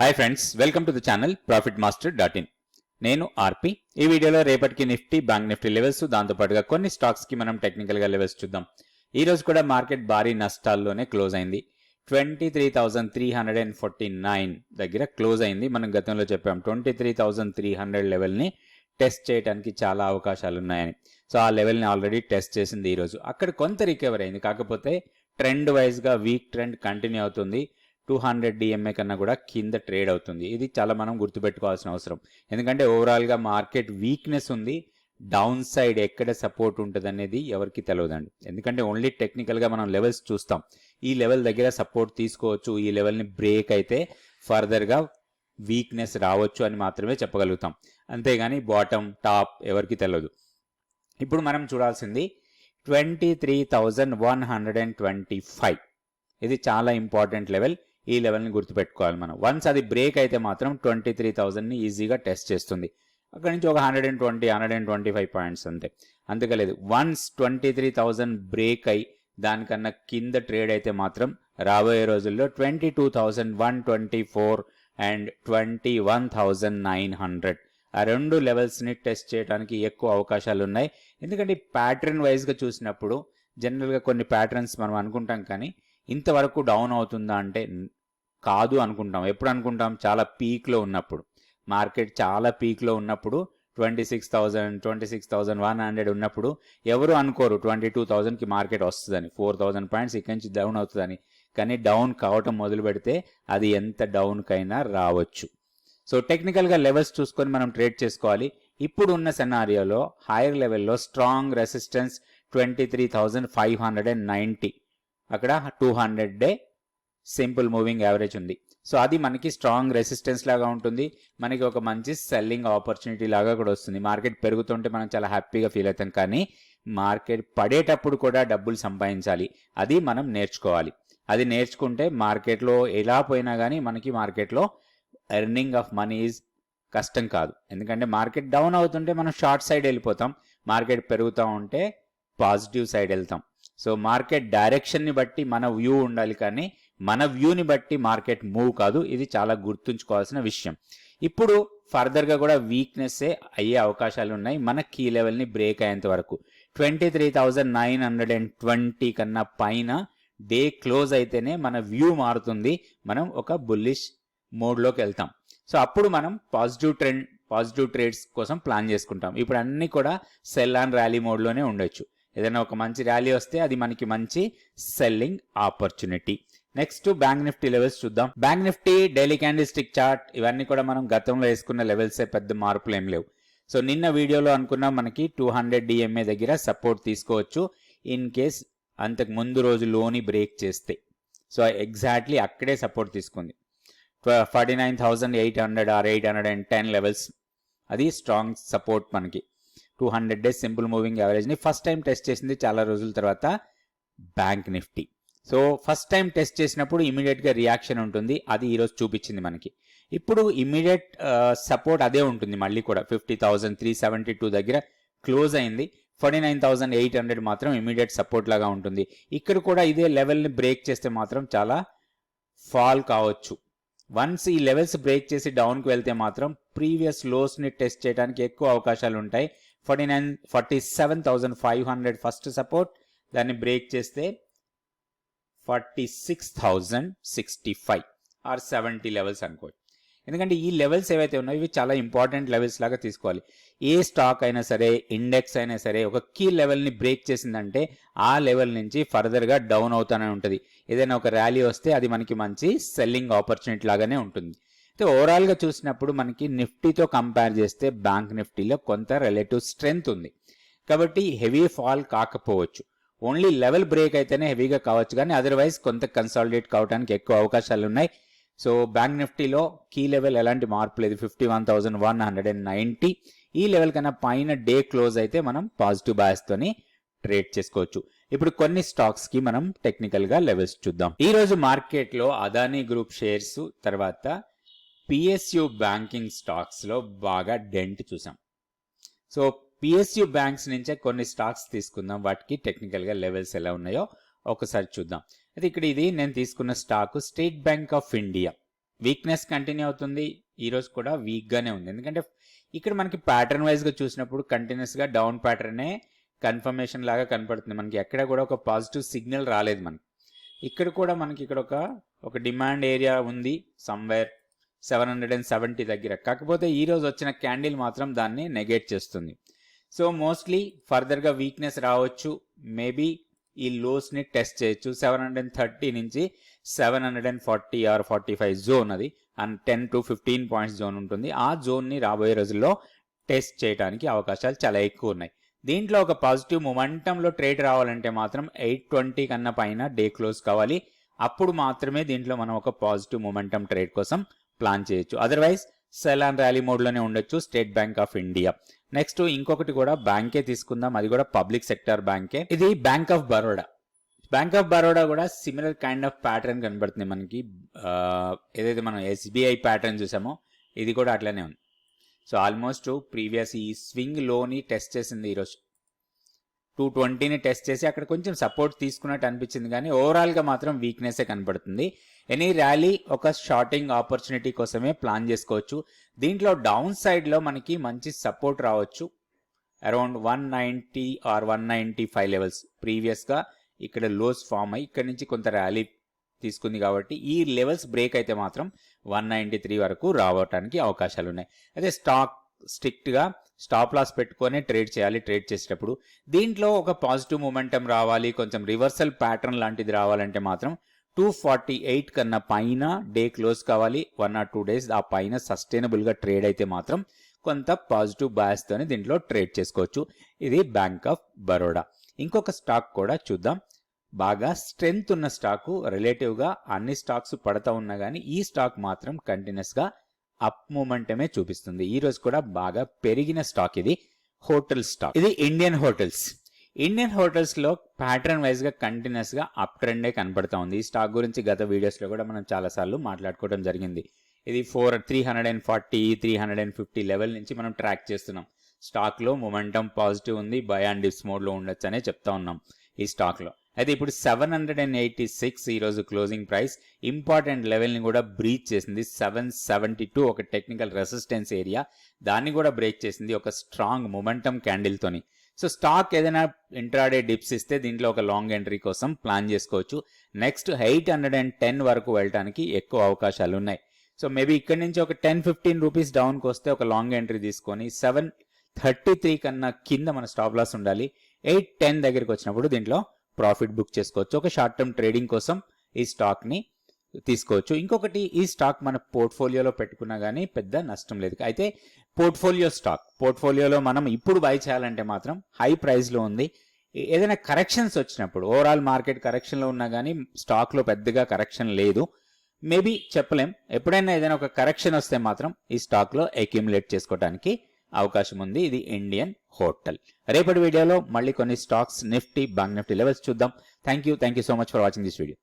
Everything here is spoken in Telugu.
Hi friends welcome to the channel profit master dot in నేను ఆర్పి. ఈ వీడియోలో రేపటికి నిఫ్టీ బ్యాంక్ నిఫ్టీ లెవెల్స్ దాంతోపాటుగా కొన్ని స్టాక్స్కి మనం టెక్నికల్గా లెవెల్స్ చూద్దాం. ఈ రోజు కూడా మార్కెట్ భారీ నష్టాల్లోనే క్లోజ్ అయింది. Twenty three thousand three hundred and forty nine దగ్గర క్లోజ్ అయింది. మనం గతంలో చెప్పాం twenty three thousand three hundred లెవెల్ని టెస్ట్ చేయడానికి చాలా అవకాశాలు ఉన్నాయని. సో ఆ లెవెల్ని ఆల్రెడీ టెస్ట్ చేసింది ఈరోజు అక్కడ కొంత రికవర్ అయింది. కాకపోతే ట్రెండ్ వైజ్గా వీక్ ట్రెండ్ కంటిన్యూ అవుతుంది. టూ హండ్రెడ్ డిఎంఏ కన్నా కూడా కింద ట్రేడ్ అవుతుంది. ఇది చాలా మనం గుర్తుపెట్టుకోవాల్సిన అవసరం. ఎందుకంటే ఓవరాల్గా మార్కెట్ వీక్నెస్ ఉంది. డౌన్ సైడ్ ఎక్కడ సపోర్ట్ ఉంటుంది అనేది ఎవరికి తెలియదండి ఎందుకంటే ఓన్లీ టెక్నికల్గా మనం లెవెల్స్ చూస్తాం. ఈ లెవెల్ దగ్గర సపోర్ట్ తీసుకోవచ్చు. ఈ లెవెల్ని బ్రేక్ అయితే ఫర్దర్గా వీక్నెస్ రావచ్చు అని మాత్రమే చెప్పగలుగుతాం. అంతేగాని బాటమ్ టాప్ ఎవరికి తెలియదు ఇప్పుడు మనం చూడాల్సింది twenty three thousand one hundred and twenty five ఇది చాలా ఇంపార్టెంట్ లెవెల్ ఈ లెవెల్ని గుర్తుపెట్టుకోవాలి మనం. వన్స్ అది బ్రేక్ అయితే మాత్రం ట్వంటీ త్రీ థౌజండ్ని ఈజీగా టెస్ట్ చేస్తుంది. అక్కడి నుంచి ఒక hundred and twenty hundred and twenty five points అంతే. అందుకలేదు once twenty three thousand break అయి దానికన్నా కింద ట్రేడ్ అయితే మాత్రం రాబోయే రోజుల్లో twenty two thousand one twenty four and twenty one thousand nine hundred ఆ రెండు లెవెల్స్ని టెస్ట్ చేయడానికి ఎక్కువ అవకాశాలు ఉన్నాయి. ఎందుకంటే ప్యాటర్న్ వైజ్గా చూసినప్పుడు జనరల్గా కొన్ని ప్యాటర్న్స్ మనం అనుకుంటాం కానీ ఇంతవరకు డౌన్ అవుతుందా అంటే కాదు అనుకుంటాం. ఎప్పుడు అనుకుంటాం చాలా పీక్లో ఉన్నప్పుడు. మార్కెట్ చాలా పీక్లో ఉన్నప్పుడు twenty six thousand twenty six thousand one hundred ఉన్నప్పుడు ఎవరు అనుకోరు ట్వంటీ టూ థౌజండ్కి మార్కెట్ వస్తుందని ఫోర్ థౌజండ్ పాయింట్స్ ఇక్కడి నుంచి డౌన్ అవుతుందని. కానీ డౌన్ కావటం మొదలు పెడితే అది ఎంత డౌన్కైనా రావచ్చు. సో టెక్నికల్గా లెవెల్స్ చూసుకొని మనం ట్రేడ్ చేసుకోవాలి. ఇప్పుడు ఉన్న సెనారియోలో హైయర్ లెవెల్లో strong resistance twenty three thousand five hundred and ninety. అక్కడ two hundred day simple moving average ఉంది. సో అది మనకి స్ట్రాంగ్ రెసిస్టెన్స్ లాగా ఉంటుంది. మనకి ఒక మంచి సెల్లింగ్ ఆపర్చునిటీ లాగా కూడా వస్తుంది. మార్కెట్ పెరుగుతుంటే మనం చాలా హ్యాపీగా ఫీల్ అవుతాం. కానీ మార్కెట్ పడేటప్పుడు కూడా డబ్బులు సంపాదించాలి. అది మనం నేర్చుకోవాలి. అది నేర్చుకుంటే మార్కెట్లో ఎలా పోయినా కానీ మనకి మార్కెట్లో ఎర్నింగ్ ఆఫ్ మనీ ఈజ్ కష్టం కాదు. ఎందుకంటే మార్కెట్ డౌన్ అవుతుంటే మనం షార్ట్ సైడ్ వెళ్ళిపోతాం. మార్కెట్ పెరుగుతూ ఉంటే పాజిటివ్ సైడ్ వెళ్తాం. సో మార్కెట్ డైరెక్షన్ని బట్టి మన వ్యూ ఉండాలి. కానీ మన వ్యూని బట్టి మార్కెట్ మూవ్ కాదు ఇది చాలా గుర్తుంచుకోవాల్సిన విషయం. ఇప్పుడు ఫర్దర్గా కూడా వీక్నెస్సే అయ్యే అవకాశాలు ఉన్నాయి. మన కీ లెవెల్ని బ్రేక్ అయ్యేంత వరకు. Twenty three thousand nine hundred and twenty కన్నా పైన డే క్లోజ్ అయితేనే మన వ్యూ మారుతుంది. మనం ఒక బుల్లిష్ మోడ్లోకి వెళ్తాం. సో అప్పుడు మనం పాజిటివ్ ట్రెండ్ పాజిటివ్ ట్రేడ్స్ కోసం ప్లాన్ చేసుకుంటాం. ఇప్పుడు అన్నీ కూడా సెల్ అండ్ ర్యాలీ మోడ్లోనే ఉండొచ్చు. ఏదైనా ఒక మంచి ర్యాలీ వస్తే అది మనకి మంచి selling opportunity. Next Bank Nifty levels చూద్దాం. Bank Nifty daily candlestick chart ఇవన్నీ కూడా మనం గతంలో వేసుకున్న లెవెల్సే పెద్ద మార్పులు ఏం లేవు. సో నిన్న వీడియోలో అనుకున్నాం మనకి టూ హండ్రెడ్ డిఎంఏ దగ్గర సపోర్ట్ తీసుకోవచ్చు. ఇన్ కేస్ అంతకు ముందు రోజు లోని బ్రేక్ చేస్తే. సో ఎగ్జాక్ట్లీ అక్కడే సపోర్ట్ తీసుకుంది. Forty nine thousand eight hundred or eight hundred and ten levels అది స్ట్రాంగ్ సపోర్ట్ మనకి. Two hundred days simple moving యావరేజ్ని first time test చేసింది చాలా రోజుల తర్వాత Bank Nifty so first time test చేసినప్పుడు ఇమీడియట్గా రియాక్షన్ ఉంటుంది. అది ఈరోజు చూపించింది మనకి. ఇప్పుడు ఇమీడియట్ సపోర్ట్ అదే ఉంటుంది మళ్ళీ కూడా. Fifty thousand three seventy two దగ్గర క్లోజ్ అయింది. Forty nine thousand eight hundred మాత్రం ఇమీడియట్ సపోర్ట్ లాగా ఉంటుంది. ఇక్కడ కూడా ఇదే లెవెల్ని బ్రేక్ చేస్తే మాత్రం చాలా ఫాల్ కావచ్చు. వన్స్ ఈ లెవెల్స్ బ్రేక్ చేసి డౌన్కి వెళ్తే మాత్రం ప్రీవియస్ లోస్ని టెస్ట్ చేయడానికి ఎక్కువ అవకాశాలు ఉంటాయి. Forty nine forty seven thousand five hundred first support దాన్ని బ్రేక్ చేస్తే forty six thousand sixty five or seventy levels అనుకోవచ్చు. ఎందుకంటే ఈ లెవెల్స్ ఏవైతే ఉన్నాయో ఇవి చాలా ఇంపార్టెంట్ లెవెల్స్ లాగా తీసుకోవాలి. ఏ స్టాక్ అయినా సరే ఇండెక్స్ అయినా సరే ఒక కీ లెవెల్ని బ్రేక్ చేసిందంటే ఆ లెవెల్ నుంచి ఫర్దర్గా డౌన్ అవుతూనే ఉంటుంది. ఏదైనా ఒక ర్యాలీ వస్తే అది మనకి మంచి సెల్లింగ్ ఆపర్చునిటీ లాగానే ఉంటుంది. అయితే ఓవరాల్గా చూసినప్పుడు మనకి నిఫ్టీతో కంపేర్ చేస్తే బ్యాంక్ నిఫ్టీలో కొంత రిలేటివ్ స్ట్రెంగ్త్ ఉంది. కాబట్టి హెవీ ఫాల్ కాకపోవచ్చు. ఓన్లీ లెవెల్ బ్రేక్ అయితేనే హెవీగా కావచ్చు కానీ అదర్వైజ్ కొంత కన్సాలిడేట్ కావడానికి ఎక్కువ అవకాశాలు ఉన్నాయి సో బ్యాంక్ నిఫ్టీలో కీ లెవెల్ ఎలాంటి మార్పు లేదు. Fifty one thousand one hundred and ninety ఈ లెవెల్ కన్నా పైన డే క్లోజ్ అయితే మనం పాజిటివ్ తోని ట్రేడ్ చేసుకోవచ్చు. ఇప్పుడు కొన్ని స్టాక్స్కి మనం టెక్నికల్గా లెవెల్స్ చూద్దాం. ఈ రోజు మార్కెట్లో అదానీ గ్రూప్ షేర్స్ తర్వాత పిఎస్యు బ్యాంకింగ్ స్టాక్స్లో బాగా డెంట్ చూసాం. సో పిఎస్యు బ్యాంక్స్ నుంచే కొన్ని స్టాక్స్ తీసుకుందాం. వాటికి టెక్నికల్గా లెవెల్స్ ఎలా ఉన్నాయో ఒకసారి చూద్దాం. అయితే ఇక్కడ ఇది నేను తీసుకున్న stock State Bank of India weakness continue అవుతుంది. ఈ రోజు కూడా వీక్ గానే ఉంది. ఎందుకంటే ఇక్కడ మనకి ప్యాటర్న్ వైజ్గా చూసినప్పుడు కంటిన్యూస్గా డౌన్ ప్యాటర్నే కన్ఫర్మేషన్ లాగా కనపడుతుంది. మనకి ఎక్కడ కూడా ఒక పాజిటివ్ సిగ్నల్ రాలేదు మనకి. ఇక్కడ కూడా మనకి ఇక్కడ ఒక ఒక డిమాండ్ ఏరియా ఉంది. Somewhere seven hundred and seventy దగ్గర. కాకపోతే ఈ రోజు వచ్చిన క్యాండిల్ మాత్రం దాన్ని నెగెట్ చేస్తుంది. సో మోస్ట్లీ ఫర్దర్గా వీక్నెస్ రావచ్చు. మేబీ ఈ లోస్ని టెస్ట్ చేయొచ్చు. సెవెన్ హండ్రెడ్ అండ్ థర్టీ నుంచి seven hundred and forty or forty five zone అది. And ten to fifteen points zone ఉంటుంది. ఆ జోన్ని రాబోయే రోజుల్లో టెస్ట్ చేయడానికి అవకాశాలు చాలా ఎక్కువ ఉన్నాయి. దీంట్లో ఒక పాజిటివ్ మొమెంటంలో ట్రేడ్ రావాలంటే మాత్రం ఎయిట్ ట్వంటీ కన్నా పైన డే క్లోజ్ కావాలి. అప్పుడు మాత్రమే దీంట్లో మనం ఒక పాజిటివ్ మొమెంటం ట్రేడ్ కోసం ప్లాన్ చేయొచ్చు. అదర్వైజ్ సెల్ అండ్ ర్యాలీ మోడ్లోనే ఉండొచ్చు. State Bank of India next ఇంకొకటి కూడా బ్యాంకే తీసుకుందాం. అది కూడా పబ్లిక్ సెక్టర్ బ్యాంకే ఇది Bank of Baroda Bank of Baroda కూడా సిమిలర్ కైండ్ ఆఫ్ ప్యాటర్న్ కనబడుతుంది మనకి. ఏదైతే మనం ఎస్బీఐ ప్యాటర్న్ చూసామో ఇది కూడా అట్లనే ఉంది. సో ఆల్మోస్ట్ ప్రీవియస్ ఈ స్వింగ్లోని టెస్ట్ చేసింది ఈరోజు. టూ ట్వంటీని టెస్ట్ చేసి అక్కడ కొంచెం సపోర్ట్ తీసుకున్నట్టు అనిపించింది. కానీ ఓవరాల్గా మాత్రం వీక్నెస్ కనబడుతుంది. ఎనీ ర్యాలీ ఒక షార్టింగ్ ఆపర్చునిటీ కోసమే ప్లాన్ చేసుకోవచ్చు. దీంట్లో డౌన్ సైడ్లో మనకి మంచి సపోర్ట్ రావచ్చు. Around one ninety or one ninety five levels ప్రీవియస్గా ఇక్కడ లోస్ ఫామ్ అయ్యి ఇక్కడ నుంచి కొంత ర్యాలీ తీసుకుంది కాబట్టి ఈ లెవెల్స్ బ్రేక్ అయితే మాత్రం వన్ నైంటీ త్రీ వరకు రావటానికి అవకాశాలు ఉన్నాయి అదే స్టాక్ స్ట్రిక్ట్గా స్టాప్ లాస్ పెట్టుకొని ట్రేడ్ చేయాలి ట్రేడ్ చేసేటప్పుడు. దీంట్లో ఒక పాజిటివ్ మూమెంటం రావాలి కొంచెం రివర్సల్ ప్యాటర్న్ లాంటిది రావాలంటే మాత్రం టూ ఫార్టీ ఎయిట్ కన్నా పైన డే క్లోజ్ కావాలి వన్ ఆర్ టూ డేస్ ఆ పైన సస్టైనబుల్గా ట్రేడ్ అయితే మాత్రం కొంత పాజిటివ్ తోని దీంట్లో ట్రేడ్ చేసుకోవచ్చు. ఇది బ్యాంక్ ఆఫ్ బరోడా ఇంకొక స్టాక్ కూడా చూద్దాం. బాగా స్ట్రెంగ్త్ ఉన్న స్టాకు రిలేటివ్గా అన్ని స్టాక్స్ పడతా ఉన్నా కానీ ఈ స్టాక్ మాత్రం కంటిన్యూస్గా అప్ మూమెంటమే చూపిస్తుంది. ఈ రోజు కూడా బాగా పెరిగిన స్టాక్ ఇది. Hotel stock. ఇది ఇండియన్ హోటల్స్. ఇండియన్ హోటల్స్లో ప్యాటర్న్ వైజ్గా కంటిన్యూస్గా అప్ ట్రెండే కనపడతా ఉంది. ఈ స్టాక్ గురించి గత వీడియోస్లో కూడా మనం చాలా సార్లు మాట్లాడుకోవడం జరిగింది. ఇది four three hundred and forty three hundred and fifty level నుంచి మనం ట్రాక్ చేస్తున్నాం. స్టాక్లో మొమెంటం పాజిటివ్ ఉంది. బై అండ్ డిప్స్ మోడ్లో ఉండొచ్చు అనే చెప్తా ఉన్నాం ఈ స్టాక్లో అయితే ఇప్పుడు seven hundred and eighty six ఈరోజు క్లోజింగ్ ప్రైస్ ఇంపార్టెంట్ లెవెల్ని కూడా బ్రీచ్ చేసింది సెవెన్ సెవెంటీ టూ ఒక టెక్నికల్ రెసిస్టెన్స్ ఏరియా దాన్ని కూడా బ్రేక్ చేసింది ఒక స్ట్రాంగ్ మొమెంటం క్యాండిల్తోని సో స్టాక్ ఏదైనా ఇంట్రాడే డిప్స్ ఇస్తే దీంట్లో ఒక లాంగ్ ఎంట్రీ కోసం ప్లాన్ చేసుకోవచ్చు. Next eight hundred and ten వరకు వెళ్ళడానికి ఎక్కువ అవకాశాలు ఉన్నాయి. సో మేబీ ఇక్కడ నుంచి ఒక టెన్ ఫిఫ్టీన్ రూపీస్ డౌన్కి వస్తే ఒక లాంగ్ ఎంట్రీ తీసుకొని సెవెన్ థర్టీ త్రీ కన్నా కింద మన స్టాప్ లాస్ ఉండాలి. ఎయిట్ టెన్ దగ్గరికి వచ్చినప్పుడు దీంట్లో ప్రాఫిట్ బుక్ చేసుకోవచ్చు. ఒక షార్ట్ టర్మ్ ట్రేడింగ్ కోసం ఈ స్టాక్ని తీసుకోవచ్చు. ఇంకొకటి ఈ స్టాక్ మన పోర్ట్ఫోలియోలో పెట్టుకున్నా కానీ పెద్ద నష్టం లేదు. అయితే పోర్ట్ఫోలియో స్టాక్ పోర్ట్ఫోలియోలో మనం ఇప్పుడు బై చేయాలంటే మాత్రం హై ప్రైస్లో ఉంది. ఏదైనా కరెక్షన్స్ వచ్చినప్పుడు ఓవరాల్ మార్కెట్ కరెక్షన్లో ఉన్నా కానీ స్టాక్లో పెద్దగా కరెక్షన్ లేదు. మేబీ చెప్పలేం. ఎప్పుడైనా ఏదైనా ఒక కరెక్షన్ వస్తే మాత్రం ఈ స్టాక్లో అక్యుములేట్ చేసుకోవడానికి అవకాశం ఉంది ఇది ఇండియన్ హోటల్. రేపటి వీడియోలో మళ్ళీ కొన్ని stocks Nifty bank Nifty levels చూద్దాం. Thank you thank you so much for watching this video.